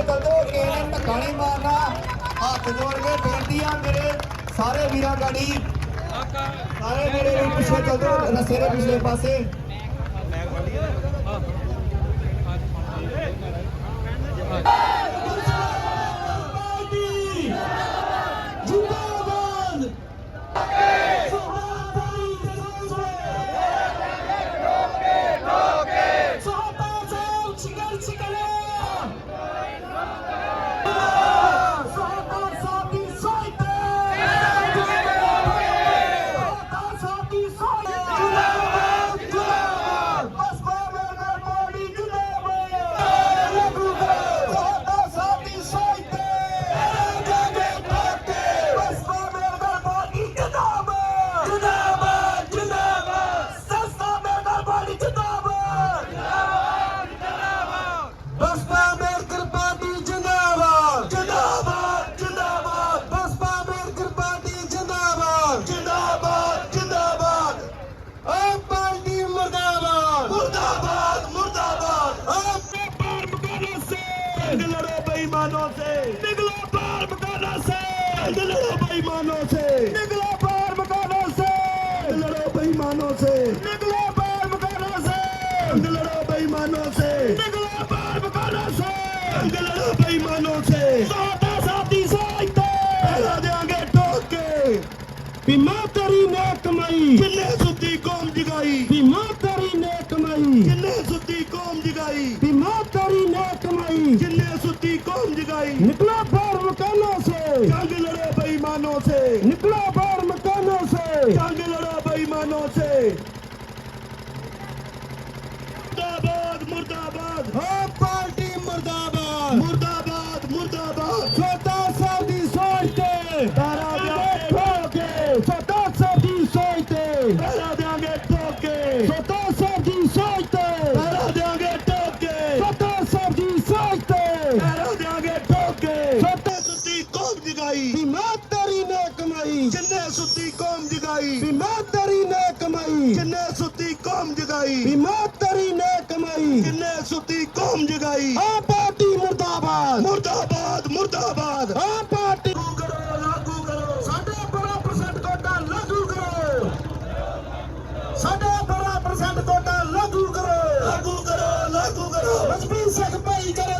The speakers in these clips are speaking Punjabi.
ਮੇਰੇ ਦਲਦੋ ਕੇ ਨੇ ਧੱਕਾ ਨਹੀਂ ਮਾਰਨਾ। ਹੱਥ ਜੋੜ ਕੇ ਬੇਨਤੀ ਆ ਮੇਰੇ ਸਾਰੇ ਵੀਰਾਂ ਗਾੜੀ। ਸਾਰੇ ਮੇਰੇ ਵੀ ਪਿੱਛੇ ਚੱਲ ਦੋ ਰਸੇ ਦੇ ਪਿਛਲੇ ਪਾਸੇ। ਖਾਲਸੇ ਮੁਰਦਾਬਾਦ ਮੁਰਦਾਬਾਦ। Hope the bay, you got a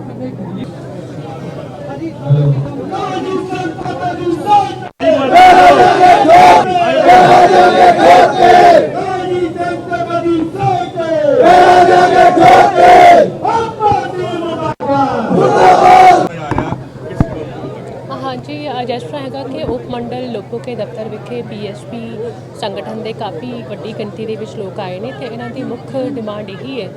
Thank you. ਅੱਜ ਇਸ ਤਰ੍ਹਾਂ ਹੈਗਾ ਕਿ ਉਪ ਮੰਡਲ ਲੋਕੋ ਕੇ ਦਫ਼ਤਰ ਵਿਖੇ ਪੀਐਸਪੀ ਸੰਗਠਨ ਦੇ ਕਾਫੀ ਵੱਡੀ ਗਿਣਤੀ ਦੇ ਵਿੱਚ ਲੋਕ ਆਏ ਨੇ ਤੇ ਇਹਨਾਂ ਦੀ ਮੁੱਖ ਡਿਮਾਂਡ ਇਹੀ ਹੈ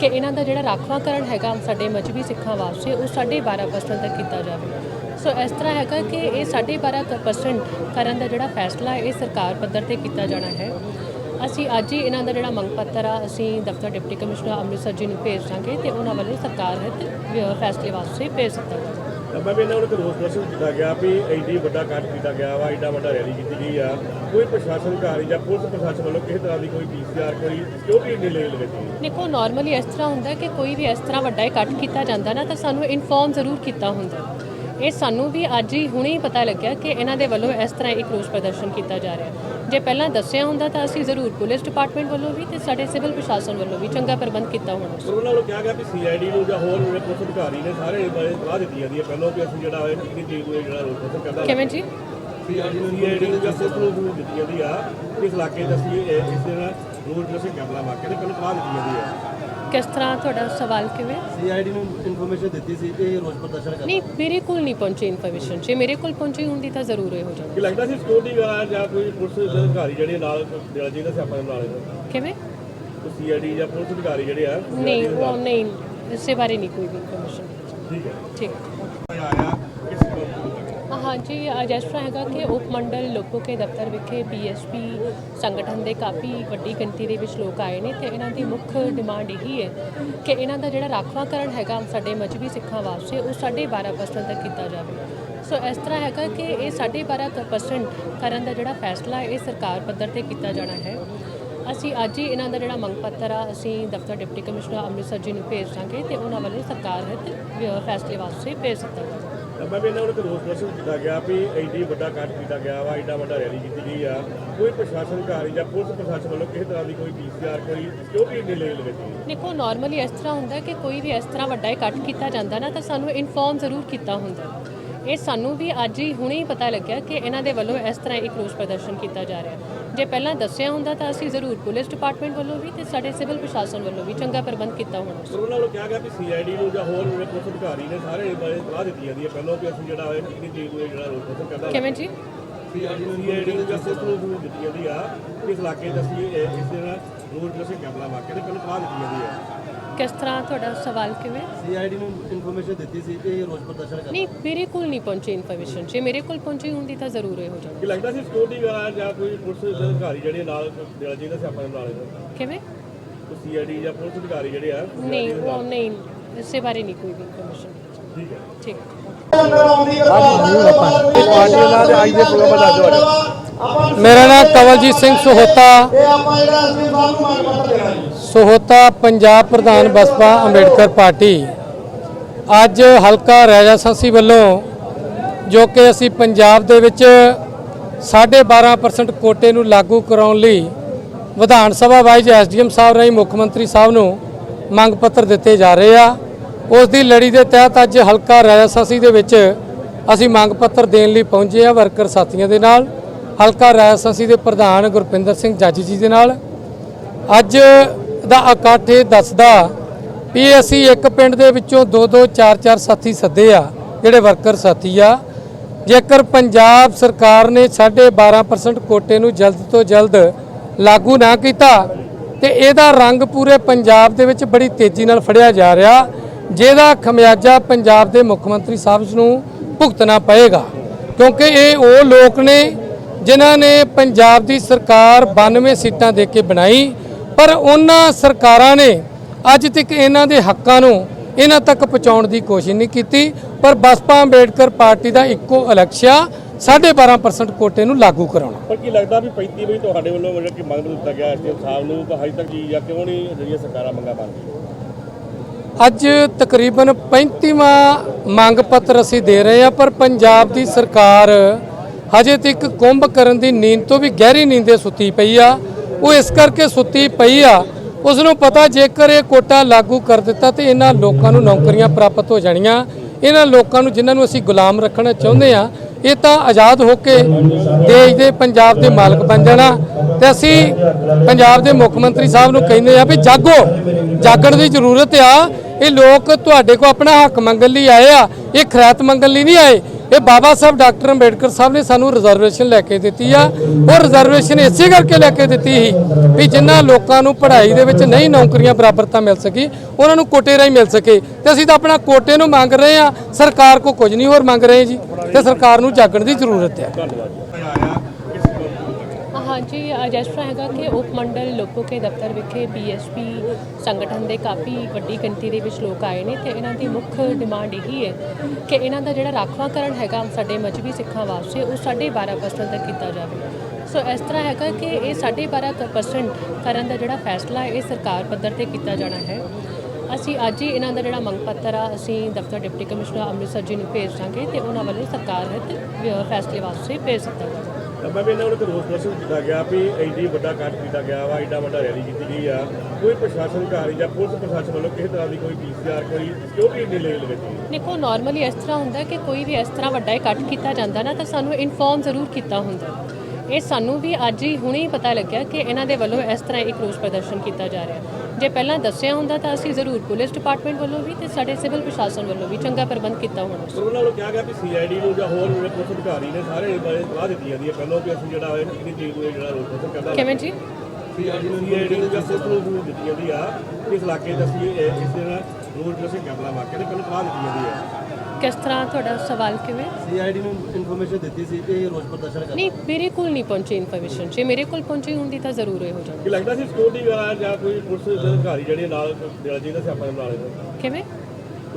ਕਿ ਇਹਨਾਂ ਦਾ ਜਿਹੜਾ ਰਾਖਵਾਂਕਰਨ ਹੈਗਾ ਸਾਡੇ ਮਜਬੀ ਸਿੱਖਾਂ ਵਾਸਤੇ ਉਹ 12.5% ਤੱਕ ਕੀਤਾ ਜਾਵੇ। ਸੋ ਇਸ ਤਰ੍ਹਾਂ ਹੈਗਾ ਕਿ ਇਹ 12.5% ਕਰਨ ਦਾ ਜਿਹੜਾ ਫੈਸਲਾ ਇਹ ਸਰਕਾਰ ਪੱਧਰ ਤੇ ਕੀਤਾ ਜਾਣਾ ਹੈ। ਅਸੀਂ ਅੱਜ ਹੀ ਇਹਨਾਂ ਦਾ ਜਿਹੜਾ ਮੰਗ ਪੱਤਰ ਆ, ਅਸੀਂ ਦਫ਼ਤਰ ਡਿਪਟੀ ਕਮਿਸ਼ਨਰ ਅੰਮ੍ਰਿਤਸਰ ਜੀ ਨੂੰ ਭੇਜ ਦਾਂਗੇ ਤੇ ਉਹਨਾਂ ਵੱਲੋਂ ਸਰਕਾਰ ਹਿਤ ਫੈਸਲੇ ਵਾਸਤੇ ਭੇਜ ਦਿੱਤਾ ਜਾਵੇ। ਮੈਂ ਵੀ ਇਹਨਾਂ ਨੂੰ ਰੋਸ ਪ੍ਰਦਰਸ਼ਨ ਕੀਤਾ ਗਿਆ ਵੀ ਐਡੀ ਵੱਡਾ ਕੱਟ ਕੀਤਾ ਗਿਆ ਵਾ, ਐਡਾ ਵੱਡਾ ਰੈਲੀ ਕੀਤੀ ਗਈ ਆ। ਕੋਈ ਪ੍ਰਸ਼ਾਸਨ ਜਾਂ ਪੁਲਿਸ ਪ੍ਰਸ਼ਾਸਨ ਵੱਲੋਂ ਕਿਸੇ ਤਰ੍ਹਾਂ ਦੀ ਕੋਈ ਪੀਸੀਆਰ ਕੋਈ ਸਿਕਿਉਰਿਟੀ ਨਹੀਂ ਲਈ ਲਗਾਈ ਦੇਖੋ ਨਾਰਮਲੀ ਇਸ ਤਰ੍ਹਾਂ ਹੁੰਦਾ ਕਿ ਕੋਈ ਵੀ ਇਸ ਤਰ੍ਹਾਂ ਵੱਡਾ ਇਕੱਠ ਕੀਤਾ ਜਾਂਦਾ ਨਾ, ਤਾਂ ਸਾਨੂੰ ਇਨਫੋਰਮ ਜ਼ਰੂਰ ਕੀਤਾ ਹੁੰਦਾ। ਇਹ ਸਾਨੂੰ ਵੀ ਅੱਜ ਹੀ ਹੁਣੇ ਹੀ ਪਤਾ ਲੱਗਿਆ ਕਿ ਇਹਨਾਂ ਦੇ ਵੱਲੋਂ ਇਸ ਤਰ੍ਹਾਂ ਇੱਕ ਰੋਸ ਪ੍ਰਦਰਸ਼ਨ ਕੀਤਾ ਜਾ ਰਿਹਾ ਜੇ ਪਹਿਲਾਂ ਦੱਸਿਆ ਹੁੰਦਾ ਤਾਂ ਅਸੀਂ ਜ਼ਰੂਰ ਪੁਲਿਸ ਡਿਪਾਰਟਮੈਂਟ ਵੱਲੋਂ ਵੀ ਤੇ ਸਾਡੇ ਸਿਵਲ ਪ੍ਰਸ਼ਾਸਨ ਵੱਲੋਂ ਵੀ ਚੰਗਾ ਪ੍ਰਬੰਧ ਕੀਤਾ ਹੋਣਾ ਪਰ ਉਹਨਾਂ ਵੱਲੋਂ ਕਿਹਾ ਗਿਆ ਵੀ ਸੀਆਈਡੀ ਨੂੰ ਜਾਂ ਹੋਰ ਜਿਹੜੇ ਪੁਲਿਸ ਅਧਿਕਾਰੀ ਨੇ ਸਾਰੇ ਬਾਰੇ ਸਲਾਹ ਦਿੱਤੀ ਜਾਂਦੀ ਹੈ। ਪਹਿਲਾਂ ਵੀ ਅਸੀਂ ਜਿਹੜਾ ਹੈ ਕਿੰਨੀ ਚੀਜ਼ ਨੂੰ ਇਹ ਜਿਹੜਾ ਰੋਸ ਪ੍ਰਦਰਸ਼ਨ ਕਰਦਾ ਕਿਵੇਂ ਜੀ? ਸੀਆਈਡੀ ਨੂੰ ਸੀਆਈਡੀ ਨੂੰ ਜਾਂ ਪੁਲਿਸ ਨੂੰ ਦਿੱਤੀ ਜਾਂਦੀ ਆ। ਕਿ ਇਸ ਇਲਾਕੇ ਅਸੀਂ ਇਹ- ਇਸ ਦਿਨ ਰੋਡ ਪ੍ਰਦਰਸ਼ਨ ਕੈਮਰਾ ਮਾਰ ਕੇ ਤੇ ਪਹਿਲਾਂ ਸਲਾਹ ਦਿੱਤੀ ਜਾਂਦੀ ਹੈ ਕਿਸ ਤਰ੍ਹਾਂ ਤੁਹਾਡਾ ਸਵਾਲ ਕਿਵੇਂ? ਸੀਆਈਡੀ ਨੂੰ ਇਨਫੋਰਮੇਸ਼ਨ ਦਿੱਤੀ ਸੀ ਕਿ ਇਹ ਰੋਜ਼ ਪ੍ਰਦਰਸ਼ਨ ਕਰ ਨਹੀਂ ਮੇਰੇ ਕੋਲ ਨਹੀਂ ਪਹੁੰਚੀ ਇਨਫੋਰਮੇਸ਼ਨ ਜੇ ਮੇਰੇ ਕੋਲ ਪਹੁੰਚੀ ਹੁੰਦੀ ਤਾਂ ਜ਼ਰੂਰ ਇਹ ਹੋ ਜਾਣਾ ਕਿ ਲੱਗਦਾ ਸੀ ਸਿਕਿਉਰਿਟੀ ਗਾਰਡ ਜਾਂ ਕੋਈ ਪੁਲਿਸ ਅਧਿਕਾਰੀ ਜਿਹੜੇ ਨਾਲ ਦੇਣਾ ਚਾਹੀਦਾ ਸੀ ਆਪਾਂ ਦੇ ਨਾਲ? ਇਹਦਾ ਕਿਵੇਂ ਸੀਆਈਡੀ ਜਾਂ ਪੁਲਿਸ ਅਧਿਕਾਰੀ ਜਿਹੜੇ ਆ ਨਹੀਂ ਉਹ ਨਹੀਂ ਇਸੇ ਬਾਰੇ ਨਹੀਂ ਕੋਈ ਵੀ ਇਨਫੋਰਮੇਸ਼ਨ ਠੀਕ ਹੈ। ਠੀਕ। ਆਇਆ ਹਾਂਜੀ ਜਿਸ ਤਰ੍ਹਾਂ ਹੈਗਾ ਕਿ ਉਪ ਮੰਡਲ ਲੋਕੋ ਕੇ ਦਫ਼ਤਰ ਵਿਖੇ ਪੀਐਸਪੀ ਸੰਗਠਨ ਦੇ ਕਾਫੀ ਵੱਡੀ ਗਿਣਤੀ ਦੇ ਵਿੱਚ ਲੋਕ ਆਏ ਨੇ ਤੇ ਇਹਨਾਂ ਦੀ ਮੁੱਖ ਡਿਮਾਂਡ ਇਹੀ ਹੈ ਕਿ ਇਹਨਾਂ ਦਾ ਜਿਹੜਾ ਰਾਖਵਾਂਕਰਨ ਹੈਗਾ ਸਾਡੇ ਮਜਬੀ ਸਿੱਖਾਂ ਵਾਸਤੇ, ਉਹ 12.5% ਤੱਕ ਕੀਤਾ ਜਾਵੇ। ਸੋ ਇਸ ਤਰ੍ਹਾਂ ਹੈਗਾ ਕਿ ਇਹ 12.5% ਕਰਨ ਦਾ ਜਿਹੜਾ ਫੈਸਲਾ ਇਹ ਸਰਕਾਰ ਪੱਧਰ ਤੇ ਕੀਤਾ ਜਾਣਾ ਹੈ। ਅਸੀਂ ਅੱਜ ਹੀ ਇਹਨਾਂ ਦਾ ਜਿਹੜਾ ਮੰਗ ਪੱਤਰ ਆ ਅਸੀਂ ਦਫ਼ਤਰ ਡਿਪਟੀ ਕਮਿਸ਼ਨਰ ਅੰਮ੍ਰਿਤਸਰ ਜੀ ਨੂੰ ਭੇਜ ਦਾਂਗੇ ਤੇ ਉਹਨਾਂ ਵੱਲੋਂ ਸਰਕਾਰ ਹਿੱਤ ਫੈਸਲੇ ਵਾਸਤੇ ਭੇਜ ਦਿੱਤਾ ਜਾਵੇਗਾ ਮੈਂ ਵੀ ਇਹਨਾਂ ਨੂੰ ਰੋਸ ਪ੍ਰਦਰਸ਼ਨ ਕੀਤਾ ਗਿਆ ਵੀ ਐਡੀ ਵੱਡਾ ਕੱਟ ਕੀਤਾ ਗਿਆ ਵਾ ਐਡਾ ਵੱਡਾ ਰੈਲੀ ਕੀਤੀ ਗਈ ਆ। ਕੋਈ ਪ੍ਰਸ਼ਾਸਨ ਅਧਿਕਾਰੀ ਜਾਂ ਪੁਲਿਸ ਪ੍ਰਸ਼ਾਸਨ ਵੱਲੋਂ ਕਿਸੇ ਤਰ੍ਹਾਂ ਦੀ ਕੋਈ ਪੀਸੀਆਰ ਕੋਈ ਸਿਕਿਉਰਿਟੀ ਨਹੀਂ ਲਈ ਲਗਾਈ ਦੇਖੋ ਨਾਰਮਲੀ ਇਸ ਤਰ੍ਹਾਂ ਹੁੰਦਾ ਕਿ ਕੋਈ ਵੀ ਇਸ ਤਰ੍ਹਾਂ ਵੱਡਾ ਇਕੱਠ ਕੀਤਾ ਜਾਂਦਾ ਨਾ ਤਾਂ ਸਾਨੂੰ ਇਨਫੋਰਮ ਜ਼ਰੂਰ ਕੀਤਾ ਹੁੰਦਾ। ਇਹ ਸਾਨੂੰ ਵੀ ਅੱਜ ਹੀ ਹੁਣੇ ਹੀ ਪਤਾ ਲੱਗਿਆ ਕਿ ਇਹਨਾਂ ਦੇ ਵੱਲੋਂ ਇਸ ਤਰ੍ਹਾਂ ਇੱਕ ਰੋਸ ਪ੍ਰਦਰਸ਼ਨ ਕੀਤਾ ਜਾ ਰਿਹਾ ਜੇ ਪਹਿਲਾਂ ਦੱਸਿਆ ਹੁੰਦਾ ਤਾਂ ਅਸੀਂ ਜ਼ਰੂਰ ਪੁਲਿਸ ਡਿਪਾਰਟਮੈਂਟ ਵੱਲੋਂ ਵੀ ਤੇ ਸਾਡੇ ਸਿਵਲ ਪ੍ਰਸ਼ਾਸਨ ਵੱਲੋਂ ਵੀ ਚੰਗਾ ਪ੍ਰਬੰਧ ਕੀਤਾ ਹੋਣਾ ਪਰ ਉਹਨਾਂ ਵੱਲੋਂ ਕਿਹਾ ਗਿਆ ਵੀ ਸੀਆਈਡੀ ਨੂੰ ਜਾਂ ਹੋਰ ਜਿਹੜੇ ਪੁਲਿਸ ਅਧਿਕਾਰੀ ਨੇ ਸਾਰੇ ਬਾਰੇ ਸਲਾਹ ਦਿੱਤੀ ਜਾਂਦੀ ਹੈ ਪਹਿਲਾਂ ਵੀ ਅਸੀਂ ਜਿਹੜਾ ਹੈ ਕਿੰਨੀ ਚੀਜ਼ ਨੂੰ ਜਿਹੜਾ ਰੋਡ ਪ੍ਰਦਰਸ਼ਨ ਕਰਦਾ ਕਿਵੇਂ ਜੀ? ਸੀਆਈਡੀ ਨੂੰ ਨੂੰ ਜਾਂ ਪੁਲਿਸ ਨੂੰ ਦਿੱਤੀ ਜਾਂਦੀ ਆ ਕਿ ਇਸ ਇਲਾਕੇ ਇਹ- ਇਸ ਦਿਨ ਰੋਡ ਪ੍ਰਦਰਸ਼ਨ ਕੈਮਰਾ ਮਾਰ ਕੇ ਤੇ ਪਹਿਲਾਂ ਸਲਾਹ ਦਿੱਤੀ ਜਾਂਦੀ ਹੈ ਕਿਸ ਤਰ੍ਹਾਂ ਤੁਹਾਡਾ ਸਵਾਲ ਕਿਵੇਂ? ਸੀਆਈਡੀ ਨੂੰ ਇਨਫੋਰਮੇਸ਼ਨ ਦਿੱਤੀ ਸੀ ਕਿ ਇਹ ਰੋਜ਼ ਪ੍ਰਦਰਸ਼ਨ ਕਰ ਨਹੀਂ ਮੇਰੇ ਕੋਲ ਨਹੀਂ ਪਹੁੰਚੀ ਇਨਫੋਰਮੇਸ਼ਨ ਜੇ ਮੇਰੇ ਕੋਲ ਪਹੁੰਚੀ ਹੁੰਦੀ ਤਾਂ ਜ਼ਰੂਰ ਇਹ ਹੋ ਜਾਣਾ ਕਿ ਲੱਗਦਾ ਸੀ ਸਿਕਿਉਰਿਟੀ ਗਾਰਡ ਜਾਂ ਕੋਈ ਪੁਲਿਸ ਅਧਿਕਾਰੀ ਜਿਹੜੇ ਨਾਲ ਦੇਣਾ ਚਾਹੀਦਾ ਸੀ ਆਪਾਂ ਦੇ ਨਾਲ ਕਿਵੇਂ? ਕੋਈ ਸੀਆਈਡੀ ਜਾਂ ਪੁਲਿਸ ਅਧਿਕਾਰੀ ਜਿਹੜੇ ਆ ਨਹੀਂ ਉਹ ਨਹੀਂ ਇਸੇ ਬਾਰੇ ਨਹੀਂ ਕੋਈ ਵੀ ਇਨਫੋਰਮੇਸ਼ਨ ਠੀਕ ਹੈ। ਠੀਕ। ਮੇਰਾ ਨਾਮ ਕਵਲਜੀਤ ਸਿੰਘ ਸੋਹਤਾ। ਇਹ ਸੋਹਤਾ ਪੰਜਾਬ ਪ੍ਰਧਾਨ ਬਸਪਾ ਅੰਬੇਡਕਰ ਪਾਰਟੀ ਅੱਜ ਹਲਕਾ ਰਾਜਾ ਸੰਸੀ ਵੱਲੋਂ ਜੋ ਕਿ ਅਸੀਂ ਪੰਜਾਬ ਦੇ ਵਿੱਚ 12.5% ਕੋਟੇ ਨੂੰ ਲਾਗੂ ਕਰਾਉਣ ਲਈ ਵਿਧਾਨ ਸਭਾ ਵਾਈਜ ਐਸਡੀਐਮ ਸਾਹਿਬ ਰਾਹੀਂ ਮੁੱਖ ਮੰਤਰੀ ਸਾਹਿਬ ਨੂੰ ਮੰਗ ਪੱਤਰ ਦਿੱਤੇ ਜਾ ਰਹੇ ਆ। ਉਸ ਦੀ ਲੜੀ ਦੇ ਤਹਿਤ ਅੱਜ ਹਲਕਾ ਰਾਜਾ ਸੰਸੀ ਦੇ ਵਿੱਚ ਅਸੀਂ ਮੰਗ ਪੱਤਰ ਦੇਣ ਲਈ ਪਹੁੰਚੇ ਆ ਵਰਕਰ ਸਾਥੀਆਂ ਦੇ ਨਾਲ, ਹਲਕਾ ਰਾਜਾ ਸੰਸੀ ਦੇ ਪ੍ਰਧਾਨ ਗੁਰਪਿੰਦਰ ਸਿੰਘ ਜੱਜ ਜੀ ਦੇ ਨਾਲ। ਅੱਜ ਦਾ ਇਕੱਠ ਇਹ ਦੱਸਦਾ ਵੀ ਅਸੀਂ ਇੱਕ ਪਿੰਡ ਦੇ ਵਿੱਚੋਂ ਦੋ ਦੋ ਚਾਰ ਚਾਰ ਸਾਥੀ ਸੱਦੇ ਆ, ਜਿਹੜੇ ਵਰਕਰ ਸਾਥੀ ਆ। ਜੇਕਰ ਪੰਜਾਬ ਸਰਕਾਰ ਨੇ 12.5% ਕੋਟੇ ਨੂੰ ਜਲਦ ਤੋਂ ਜਲਦ ਲਾਗੂ ਨਾ ਕੀਤਾ, ਤੇ ਇਹਦਾ ਰੰਗ ਪੂਰੇ ਪੰਜਾਬ ਦੇ ਵਿੱਚ ਬੜੀ ਤੇਜ਼ੀ ਨਾਲ ਫੜਿਆ ਜਾ ਰਿਹਾ, ਜਿਹਦਾ ਖਮਿਆਜਾ ਪੰਜਾਬ ਦੇ ਮੁੱਖ ਮੰਤਰੀ ਸਾਹਿਬ ਨੂੰ ਭੁਗਤਣਾ ਪਏਗਾ। ਕਿਉਂਕਿ ਇਹ ਉਹ ਲੋਕ ਨੇ ਜਿਨ੍ਹਾਂ ਨੇ ਪੰਜਾਬ ਦੀ ਸਰਕਾਰ 92 ਸੀਟਾਂ ਦੇ ਕੇ ਬਣਾਈ ਪਰ ਉਹਨਾਂ ਸਰਕਾਰਾਂ ਨੇ ਅੱਜ ਤੱਕ ਇਹਨਾਂ ਦੇ ਹੱਕਾਂ ਨੂੰ ਇਹਨਾਂ ਤੱਕ ਪਹੁੰਚਾਉਣ ਦੀ ਕੋਸ਼ਿਸ਼ ਨਹੀਂ ਕੀਤੀ। ਪਰ ਬਸਪਾ ਅੰਬੇਡਕਰ ਪਾਰਟੀ ਦਾ ਇੱਕੋ ਇਲੈਕਸ਼ਾ 12.5% ਕੋਟੇ ਨੂੰ ਲਾਗੂ ਕਰਾਉਣਾ। ਪਰ ਕੀ ਲੱਗਦਾ ਵੀ 35 ਵਜੇ ਤੁਹਾਡੇ ਵੱਲੋਂ ਜਿਹੜਾ ਕਿ ਮੰਗ ਦਿੱਤਾ ਗਿਆ ਐਸਡੀਐਮ ਸਾਹਿਬ ਨੂੰ ਤਾਂ ਹਜੇ ਤੱਕ ਜੀ ਜਾਂ ਕਿਉਂ ਨਹੀਂ ਜਿਹੜੀਆਂ ਸਰਕਾਰਾਂ ਮੰਗਾਂ ਮੰਨਦੀਆਂ ਅੱਜ ਤਕਰੀਬਨ 35ਵਾਂ ਮੰਗ ਪੱਤਰ ਅਸੀਂ ਦੇ ਰਹੇ ਹਾਂ ਪਰ ਪੰਜਾਬ ਦੀ ਸਰਕਾਰ ਹਜੇ ਤੱਕ ਕੁੰਭ ਕਰਨ ਦੀ ਨੀਂਦ ਤੋਂ ਵੀ ਗਹਿਰੀ ਨੀਂਦੇ ਸੁੱਤੀ ਪਈ ਆ। ਉਹ ਇਸ ਕਰਕੇ ਸੁੱਤੀ ਪਈ ਆ। ਉਸ ਨੂੰ ਪਤਾ ਜੇਕਰ ਇਹ ਕੋਟਾ ਲਾਗੂ ਕਰ ਦਿੱਤਾ ਤੇ ਇਹਨਾਂ ਲੋਕਾਂ ਨੂੰ ਨੌਕਰੀਆਂ ਪ੍ਰਾਪਤ ਹੋ ਜਾਣੀਆਂ। ਇਹਨਾਂ ਲੋਕਾਂ ਨੂੰ ਜਿਨ੍ਹਾਂ ਨੂੰ ਅਸੀਂ ਗੁਲਾਮ ਰੱਖਣਾ ਚਾਹੁੰਦੇ ਆ, ਇਹ ਤਾਂ ਆਜ਼ਾਦ ਹੋ ਕੇ ਦੇਸ਼ ਦੇ ਪੰਜਾਬ ਦੇ ਮਾਲਕ ਬਣ ਜਾਣਾ। ਤੇ ਅਸੀਂ ਪੰਜਾਬ ਦੇ ਮੁੱਖ ਮੰਤਰੀ ਸਾਹਿਬ ਨੂੰ ਕਹਿੰਦੇ ਆ ਵੀ ਜਾਗੋ, ਜਾਗਣ ਦੀ ਜ਼ਰੂਰਤ ਆ। ਇਹ ਲੋਕ ਤੁਹਾਡੇ ਕੋ ਆਪਣਾ ਹੱਕ ਮੰਗਣ ਲਈ ਆਏ ਆ, ਇਹ ਖਰਾਤ ਮੰਗਣ ਲਈ ਨਹੀਂ ਆਏ। ਇਹ ਬਾਬਾ ਸਾਹਿਬ ਡਾਕਟਰ ਅੰਬੇਡਕਰ ਸਾਹਿਬ ਨੇ ਸਾਨੂੰ ਰਿਜ਼ਰਵੇਸ਼ਨ ਲੈ ਕੇ ਦਿੱਤੀ ਆ। ਉਹ ਰਿਜ਼ਰਵੇਸ਼ਨ ਇਸੇ ਕਰਕੇ ਲੈ ਕੇ ਦਿੱਤੀ ਸੀ ਵੀ ਜਿਨ੍ਹਾਂ ਲੋਕਾਂ ਨੂੰ ਪੜ੍ਹਾਈ ਦੇ ਵਿੱਚ ਨਹੀਂ ਨੌਕਰੀਆਂ ਬਰਾਬਰਤਾ ਮਿਲ ਸਕੀ, ਉਹਨਾਂ ਨੂੰ ਕੋਟੇ ਰਾਹੀਂ ਮਿਲ ਸਕੇ। ਤੇ ਅਸੀਂ ਤਾਂ ਆਪਣਾ ਕੋਟੇ ਨੂੰ ਮੰਗ ਰਹੇ ਆ ਸਰਕਾਰ ਕੋ ਕੁਝ ਨਹੀਂ ਹੋਰ ਮੰਗ ਰਹੇ ਜੀ। ਤੇ ਸਰਕਾਰ ਨੂੰ ਜਾਗਣ ਦੀ ਜ਼ਰੂਰਤ ਹੈ। ਆਇਆ ਹਾਂਜੀ ਅੱਜ ਇਸ ਤਰ੍ਹਾਂ ਹੈਗਾ ਕਿ ਉਪ ਮੰਡਲ ਲੋਕੋ ਕੇ ਦਫ਼ਤਰ ਵਿਖੇ ਬੀਐਸਪੀ ਸੰਗਠਨ ਦੇ ਕਾਫੀ ਵੱਡੀ ਗਿਣਤੀ ਦੇ ਵਿੱਚ ਲੋਕ ਆਏ ਨੇ ਤੇ ਇਹਨਾਂ ਦੀ ਮੁੱਖ ਡਿਮਾਂਡ ਇਹੀ ਹੈ ਕਿ ਇਹਨਾਂ ਦਾ ਜਿਹੜਾ ਰਾਖਵਾਂਕਰਨ ਹੈਗਾ ਸਾਡੇ ਮਜਬੀ ਸਿੱਖਾਂ ਵਾਸਤੇ ਉਹ 12.5% ਤੱਕ ਕੀਤਾ ਜਾਵੇ। ਸੋ ਇਸ ਤਰ੍ਹਾਂ ਹੈਗਾ ਕਿ ਇਹ 12.5% ਕਰਨ ਦਾ ਜਿਹੜਾ ਫੈਸਲਾ ਹੈ ਇਹ ਸਰਕਾਰ ਪੱਧਰ ਤੇ ਕੀਤਾ ਜਾਣਾ ਹੈ। ਅਸੀਂ ਅੱਜ ਹੀ ਇਹਨਾਂ ਦਾ ਜਿਹੜਾ ਮੰਗ ਪੱਤਰ ਆ, ਅਸੀਂ ਦਫ਼ਤਰ ਡਿਪਟੀ ਕਮਿਸ਼ਨਰ ਅੰਮ੍ਰਿਤਸਰ ਜੀ ਨੂੰ ਭੇਜ ਦਾਂਗੇ ਤੇ ਉਹਨਾਂ ਵੱਲੋਂ ਸਰਕਾਰ ਹਿੱਤ ਫੈਸਲੇ ਵਾਸਤੇ ਭੇਜ ਦਿੱਤਾ ਜਾਵੇਗਾ ਮੈਂ ਵੀ ਇਹਨਾਂ ਨੂੰ ਰੋਸ ਪ੍ਰਦਰਸ਼ਨ ਕੀਤਾ ਗਿਆ ਵੀ ਐਡੀ ਵੱਡਾ ਕੱਟ ਕੀਤਾ ਗਿਆ ਵਾ ਐਡਾ ਵੱਡਾ ਰੈਲੀ ਕੀਤੀ ਗਈ ਆ। ਕੋਈ ਪ੍ਰਸ਼ਾਸਨ ਜਾਂ ਪੁਲਿਸ ਪ੍ਰਸ਼ਾਸਨ ਵੱਲੋਂ ਕਿਸੇ ਤਰ੍ਹਾਂ ਦੀ ਕੋਈ ਪੀਸੀਆਰ ਕੋਈ ਸਿਕਿਉਰਿਟੀ ਨਹੀਂ ਲਈ ਦੇਖੋ ਨਾਰਮਲੀ ਇਸ ਤਰ੍ਹਾਂ ਹੁੰਦਾ ਕਿ ਕੋਈ ਵੀ ਇਸ ਤਰ੍ਹਾਂ ਵੱਡਾ ਇਕੱਠ ਕੀਤਾ ਜਾਂਦਾ ਨਾ, ਤਾਂ ਸਾਨੂੰ ਇਨਫੋਰਮ ਜ਼ਰੂਰ ਕੀਤਾ ਹੁੰਦਾ। ਇਹ ਸਾਨੂੰ ਵੀ ਅੱਜ ਹੀ ਹੁਣੇ ਹੀ ਪਤਾ ਲੱਗਿਆ ਕਿ ਇਹਨਾਂ ਦੇ ਵੱਲੋਂ ਇਸ ਤਰ੍ਹਾਂ ਇੱਕ ਰੋਸ ਪ੍ਰਦਰਸ਼ਨ ਕੀਤਾ ਜਾ ਰਿਹਾ। ਜੇ ਪਹਿਲਾਂ ਦੱਸਿਆ ਹੁੰਦਾ ਤਾਂ ਅਸੀਂ ਜ਼ਰੂਰ ਪੁਲਿਸ ਡਿਪਾਰਟਮੈਂਟ ਵੱਲੋਂ ਵੀ ਤੇ ਸਾਡੇ ਸਿਵਲ ਪ੍ਰਸ਼ਾਸਨ ਵੱਲੋਂ ਵੀ ਚੰਗਾ ਪ੍ਰਬੰਧ ਕੀਤਾ ਹੋਣਾ ਸੀ ਉਹਨਾਂ ਨੂੰ ਕਿਹਾ ਗਿਆ ਵੀ ਸੀਆਈਡੀ ਨੂੰ ਜਾਂ ਹੋਰ ਜਿਹੜੇ ਪੁਲਿਸ ਅਧਿਕਾਰੀ ਨੇ ਸਾਰੇ ਬਾਰੇ ਸਲਾਹ ਦਿੱਤੀ ਜਾਂਦੀ ਹੈ। ਪਹਿਲਾਂ ਵੀ ਅਸੀਂ ਜਿਹੜਾ ਹੈ ਕਿੰਨੀ ਚੀਜ਼ ਨੂੰ ਜਿਹੜਾ ਪ੍ਰਦਰਸ਼ਨ ਕਰਦਾ ਕਿਵੇਂ ਜੀ? ਸੀਆਈਡੀ ਨੂੰ ਸੀਆਈਡੀ ਨੂੰ ਜਾਂ ਪੁਲਿਸ ਨੂੰ ਦਿੱਤੀ ਜਾਂਦੀ ਆ ਕਿ ਇਸ ਇਲਾਕੇ 'ਚ ਅਸੀਂ ਇਹ- ਇਸ ਦਿਨ ਰੋਜ਼ ਪ੍ਰਦਰਸ਼ਨ ਕਰਨਾ ਵਾਕਿਆ ਤੇ ਪਹਿਲਾਂ ਸਲਾਹ ਦਿੱਤੀ ਜਾਂਦੀ ਹੈ ਕਿਸ ਤਰ੍ਹਾਂ ਤੁਹਾਡਾ ਸਵਾਲ ਕਿਵੇਂ? ਸੀਆਈਡੀ ਨੂੰ ਇਨਫੋਰਮੇਸ਼ਨ ਦਿੱਤੀ ਸੀ ਕਿ ਇਹ ਰੋਜ਼ ਪ੍ਰਦਰਸ਼ਨ ਕਰ ਨਹੀਂ ਮੇਰੇ ਕੋਲ ਨਹੀਂ ਪਹੁੰਚੀ ਇਨਫੋਰਮੇਸ਼ਨ ਜੇ ਮੇਰੇ ਕੋਲ ਪਹੁੰਚੀ ਹੁੰਦੀ ਤਾਂ ਜ਼ਰੂਰ ਇਹ ਹੋ ਜਾਣਾ ਕਿ ਲੱਗਦਾ ਸੀ ਸਿਕਿਉਰਿਟੀ ਵਾਲਾ ਜਾਂ ਕੋਈ ਪੁਲਿਸ ਦੇ ਅਧਿਕਾਰੀ ਜਿਹੜੇ ਨਾਲ ਦੇਣਾ ਚਾਹੀਦਾ ਸੀ ਆਪਾਂ ਨੂੰ ਨਾਲ? ਕਿਵੇਂ?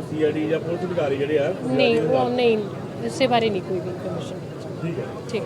ਸੀਆਈਡੀ ਜਾਂ ਪੁਲਿਸ ਅਧਿਕਾਰੀ ਜਿਹੜੇ ਆ ਨਹੀਂ ਉਹ ਨਹੀਂ ਇਸੇ ਬਾਰੇ ਨਹੀਂ ਕੋਈ ਵੀ ਇਨਫੋਰਮੇਸ਼ਨ ਠੀਕ ਹੈ। ਠੀਕ।